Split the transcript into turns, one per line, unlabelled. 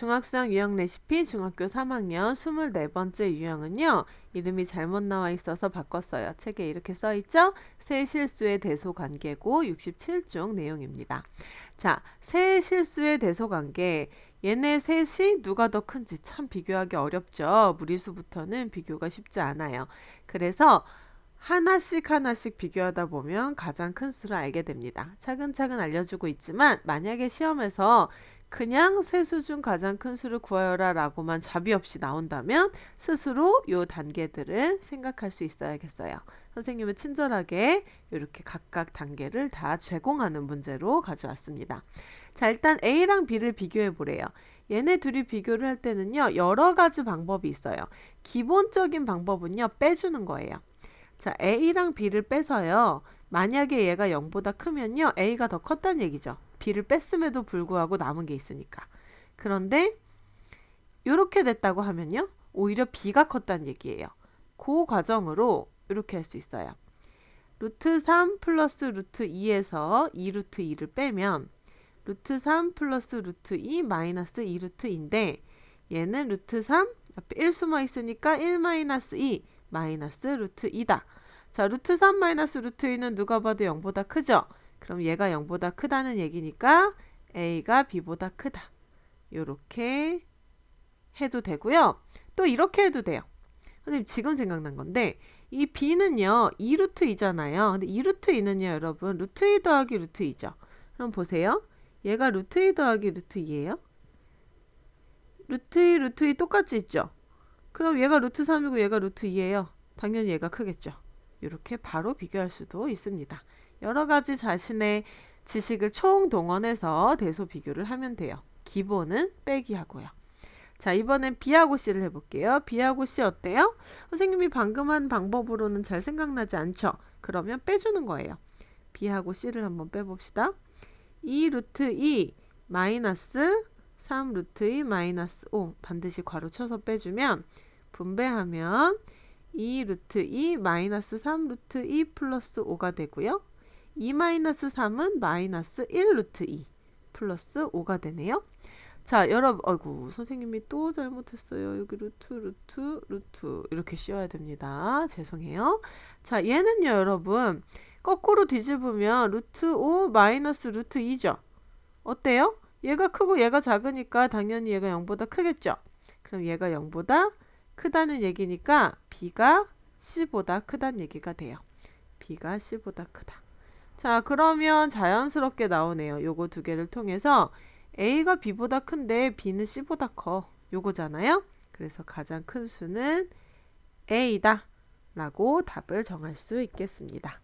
중학수학 유형 레시피 중학교 3학년 24번째 유형은요. 이름이 잘못 나와 있어서 바꿨어요. 책에 이렇게 써 있죠? 새 실수의 대소 관계고 67쪽 내용입니다. 자, 새 실수의 대소 관계. 얘네 셋이 누가 더 큰지 참 비교하기 어렵죠. 무리수부터는 비교가 쉽지 않아요. 그래서 하나씩 하나씩 비교하다 보면 가장 큰 수를 알게 됩니다. 차근차근 알려주고 있지만 만약에 시험에서 그냥 세수 중 가장 큰 수를 구하여라 라고만 자비 없이 나온다면 스스로 요 단계들을 생각할 수 있어야겠어요. 선생님은 친절하게 이렇게 각각 단계를 다 제공하는 문제로 가져왔습니다. 자, 일단 A랑 B를 비교해 보래요. 얘네 둘이 비교를 할 때는요, 여러 가지 방법이 있어요. 기본적인 방법은요, 빼주는 거예요. 자, A랑 B를 빼서요, 만약에 얘가 0보다 크면요, A가 더 컸다는 얘기죠. B를 뺐음에도 불구하고 남은 게 있으니까. 그런데 이렇게 됐다고 하면요. 오히려 B가 컸다는 얘기예요. 그 과정으로 이렇게 할 수 있어요. 루트 3 플러스 루트 2에서 2 루트 2를 빼면 루트 3 플러스 루트 2 마이너스 2 루트 2인데 얘는 루트 3 앞에 1 숨어 있으니까 1 마이너스 2 마이너스 루트 2다. 자, 루트 3 마이너스 루트 2는 누가 봐도 0보다 크죠? 그럼 얘가 0보다 크다는 얘기니까 A가 B보다 크다. 이렇게 해도 되고요. 또 이렇게 해도 돼요. 선생님 지금 생각난 건데 이 B는요. 2루트 2잖아요. 근데 2루트 2는요. 여러분 루트 2 더하기 루트 2죠. 그럼 보세요. 얘가 루트 2 더하기 루트 2예요. 루트 2, 루트 2 똑같이 있죠. 그럼 얘가 루트 3이고 얘가 루트 2예요. 당연히 얘가 크겠죠. 이렇게 바로 비교할 수도 있습니다. 여러 가지 자신의 지식을 총동원해서 대소 비교를 하면 돼요. 기본은 빼기 하고요. 자, 이번엔 B하고 C를 해볼게요. B하고 C 어때요? 선생님이 방금 한 방법으로는 잘 생각나지 않죠? 그러면 빼주는 거예요. B하고 C를 한번 빼봅시다. 2 루트 2 마이너스 3 루트 2 마이너스 5 반드시 괄호 쳐서 빼주면 분배하면 2 루트 2 마이너스 3 루트 2 플러스 5가 되고요. 2 마이너스 3은 마이너스 1 루트 2 플러스 5가 되네요. 자, 여러분, 아이고, 선생님이 또 잘못했어요. 여기 루트, 루트, 루트. 이렇게 씌워야 됩니다. 죄송해요. 자, 얘는요, 여러분. 거꾸로 뒤집으면 루트 5 마이너스 루트 2죠. 어때요? 얘가 크고 얘가 작으니까 당연히 얘가 0보다 크겠죠. 그럼 얘가 0보다 크다는 얘기니까 B가 C보다 크다는 얘기가 돼요. B가 C보다 크다. 자, 그러면 자연스럽게 나오네요. 요거 두 개를 통해서 A가 B보다 큰데 B는 C보다 커. 요거잖아요. 그래서 가장 큰 수는 A다. 라고 답을 정할 수 있겠습니다.